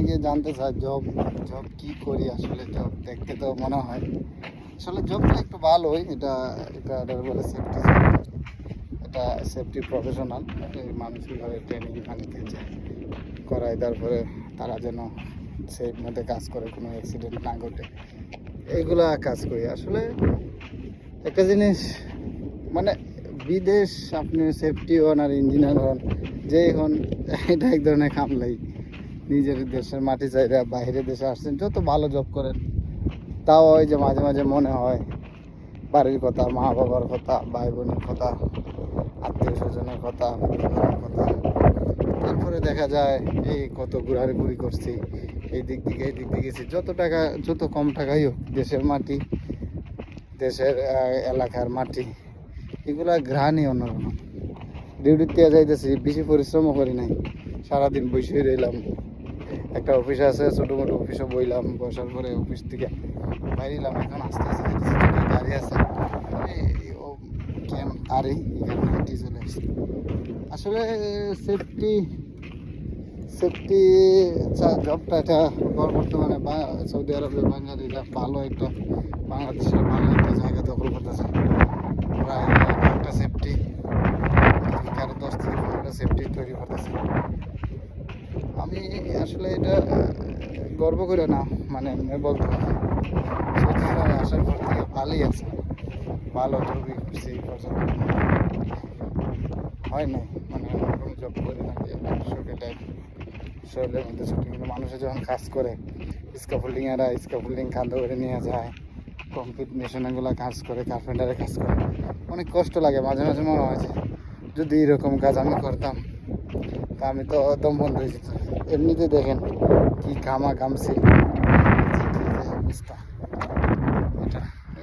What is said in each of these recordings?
অনেকে জানতে চায় জব জব কি করি? আসলে জব দেখতে তো মনে হয়। আসলে জবটা একটু ভালোই, এটা এটা বলে সেফটি এটা সেফটি প্রফেশনাল মানসিকভাবে ট্রেনিং ফানিতে যায় করায়, তারপরে তারা যেন সেফ মধ্যে কাজ করে, কোনো অ্যাক্সিডেন্ট না ঘটে। এইগুলা কাজ করি। আসলে একটা জিনিস মানে বিদেশ আপনি সেফটি হন আর ইঞ্জিনিয়ার হন, যেই হন, এটা এক ধরনের কামলাই নিজের দেশের মাটি চাইরা বাইরে দেশে আসছেন, যত ভালো জব করেন, তাও ওই যে মাঝে মাঝে মনে হয় বাড়ির কথা, মা বাবার কথা ভাই বোনের কথা, আত্মীয় স্বজনের কথা, পরিবারের কথা। তারপরে দেখা যায়, এই কত ঘুরি করছি, এই দিক থেকে এই দিক গেছি। যত টাকা, যত কম টাকাই হোক, দেশের মাটি, দেশের এলাকার মাটি, এগুলা ঘ্রাণই অন্যরকম। ডিউটিতে যাইতেছি, বেশি পরিশ্রমও করি নাই, সারাদিন বসে রইলাম। একটা অফিস আছে, ছোটো মোটো অফিসে বইলাম, বসার পরে অফিস থেকে বাইরিলাম এখন আস্তে আস্তে গাড়ি আছে। ও চলে আসছি। আসলে সেফটি সেফটি জবটা এটা বর্তমানে সৌদি আরবে বাঙালিরা ভালো একটা, বাংলাদেশের ভালো একটা জায়গা দখল করতেছে প্রায় একটা সেফটি কারও দশ থেকে পনেরোটা সেফটি তৈরি করতেছে আমি আসলে এটা গর্ব করে না মানে বলতে। সৌদি আসার পর থেকে ভালোই আছে ভালো তৈরি করছি এই পর্যন্ত হয় না মানে ওরকম জব করে নাকি শরীরে টাইপ শরীরের মধ্যে ছুটি কিন্তু মানুষে যখন কাজ করে স্কাফোল্ডিং এরা স্কাফোল্ডিং কাঁধে করে নিয়ে যায় কমপ্লিট মেশিনগুলো কাজ করে কার্পেন্টারে কাজ করে। অনেক কষ্ট লাগে, মাঝে মাঝে মনে হয় যে, যদি এরকম কাজ আমি করতাম, তা আমি তো দম বন্ধ হয়ে যেত এমনিতে দেখেন কি ঘামা ঘামছি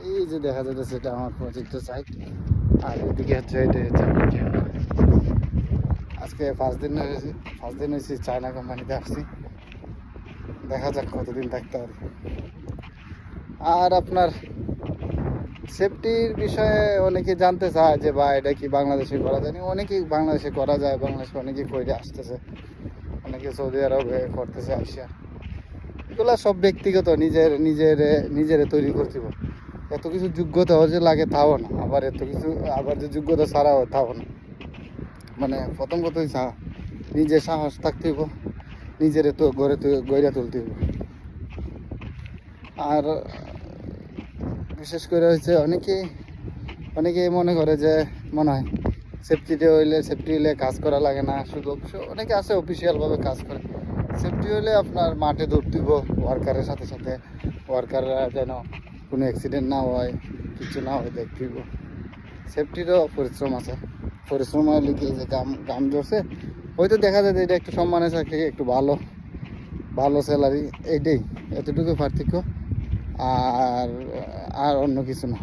এই যে দেখা যাচ্ছে সেটা আমার প্রজেক্টের সাইট আর এদিকে হচ্ছে এটা হচ্ছে আজকে পাঁচ দিন হয়েছে পাঁচ দিন হয়েছে চায়না কোম্পানিতে আসছি। দেখা যাক কতদিন থাকতে পারি। আর আপনার সেফটির বিষয়ে অনেকে জানতে চায় যে বা এটা কি বাংলাদেশে করা যায়? অনেকেই বাংলাদেশে করা যায়, বাংলাদেশে অনেকেই করে আসতেছে। অনেকে সৌদি আরবে করতেছে আসিয়া এগুলো সব ব্যক্তিগত, নিজের নিজের নিজের তৈরি করতে এত কিছু যোগ্যতা যে লাগে তাও না। আবার এত কিছু, আবার যে যোগ্যতা ছাড়াও তাও না। মানে প্রথম কথাই সা নিজে সাহস থাকতে হইব নিজের তো গড়ে তৈ- গড়ে তুলতে হইব আর বিশেষ করে হচ্ছে অনেকে অনেকে মনে করে যে, মনে হয় সেফটিতে হইলে সেফটি হইলে কাজ করা লাগে না। শুধু অনেকে আছে অফিসিয়ালভাবে কাজ করে। সেফটি হইলে আপনার মাঠে দৌড়তে হইব ওয়ার্কারের সাথে সাথে। ওয়ার্কাররা যেন কোনো অ্যাক্সিডেন্ট না হয়, কিছু না হয় দেখতে হইব সেফটিরও পরিশ্রম আছে। পরিশ্রম হলে কি যে গাম গাম জ্বরছে হয়তো দেখা যায় যে এটা একটু সম্মানের চাকরি একটু ভালো ভালো স্যালারি এইটাই এতটুকু পার্থক্য। আর আর অন্য কিছু না।